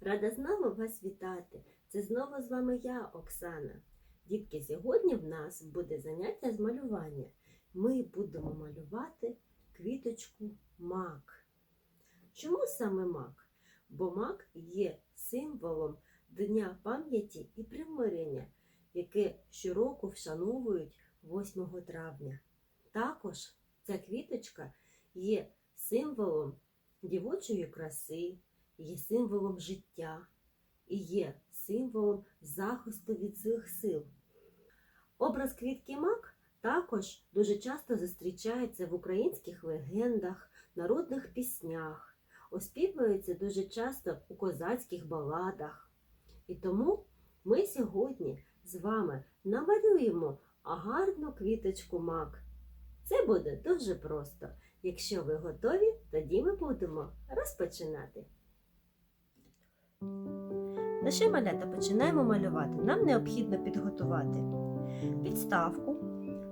Рада знову вас вітати. Це знову з вами я, Оксана. Дітки, сьогодні в нас буде заняття з малювання. Ми будемо малювати квіточку мак. Чому саме мак? Бо мак є символом Дня пам'яті і примирення, яке щороку вшановують 8 травня. Також ця квіточка є символом дівочої краси, є символом життя і є символом захисту від злих сил. Образ квітки мак також дуже часто зустрічається в українських легендах, народних піснях, оспівується дуже часто у козацьких баладах. І тому ми сьогодні з вами намалюємо гарну квіточку мак. Це буде дуже просто. Якщо ви готові, тоді ми будемо розпочинати. Наші малята починаємо малювати. Нам необхідно підготувати підставку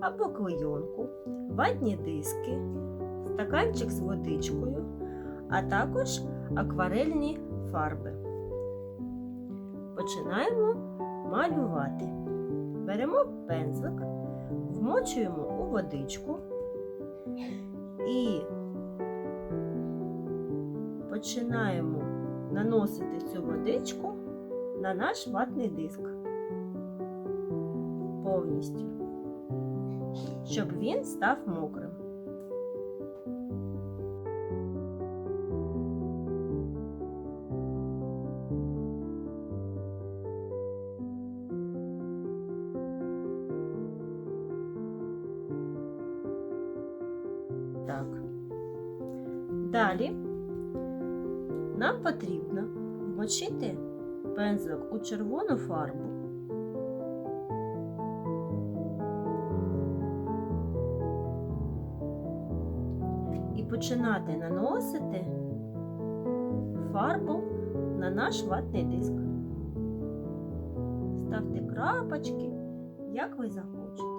або клейонку, ватні диски, стаканчик з водичкою, а також акварельні фарби. Починаємо малювати. Беремо пензлик, вмочуємо у водичку і починаємо наносити цю водичку на наш ватний диск. Повністю, щоб він став мокрим. Далі нам потрібно вмочити пензлик у червону фарбу. І починати наносити фарбу на наш ватний диск. Ставте крапочки, як ви захочете.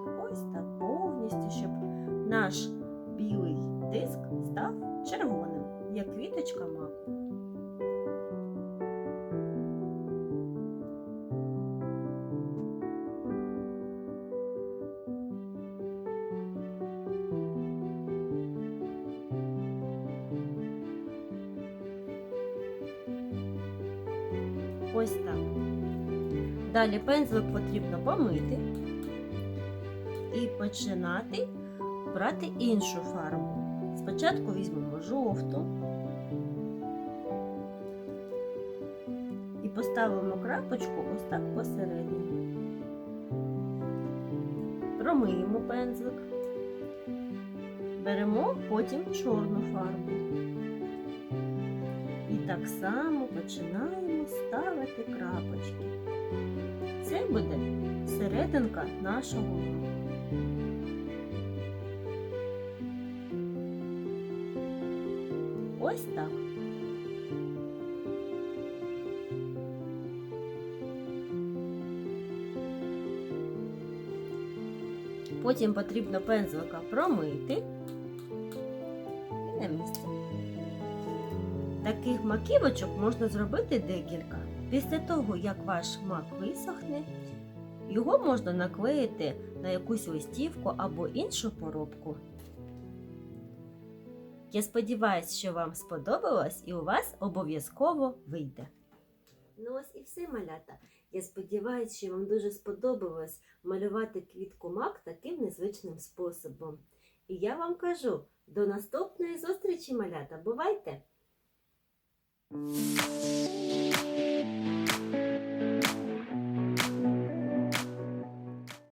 Ось так. Далі пензлик потрібно помити і починати брати іншу фарбу. Спочатку візьмемо жовту і поставимо крапочку ось так посередині. Промиємо пензлик. Беремо потім чорну фарбу. Так само починаємо ставити крапочки. Це буде серединка нашого маку. Ось так. Потім потрібно пензлика промити і на місце. Таких маківочок можна зробити декілька. Після того, як ваш мак висохне, його можна наклеїти на якусь листівку або іншу поробку. Я сподіваюся, що вам сподобалось і у вас обов'язково вийде. Ну ось і все, малята. Я сподіваюся, що вам дуже сподобалось малювати квітку мак таким незвичним способом. І я вам кажу до наступної зустрічі, малята. Бувайте! Música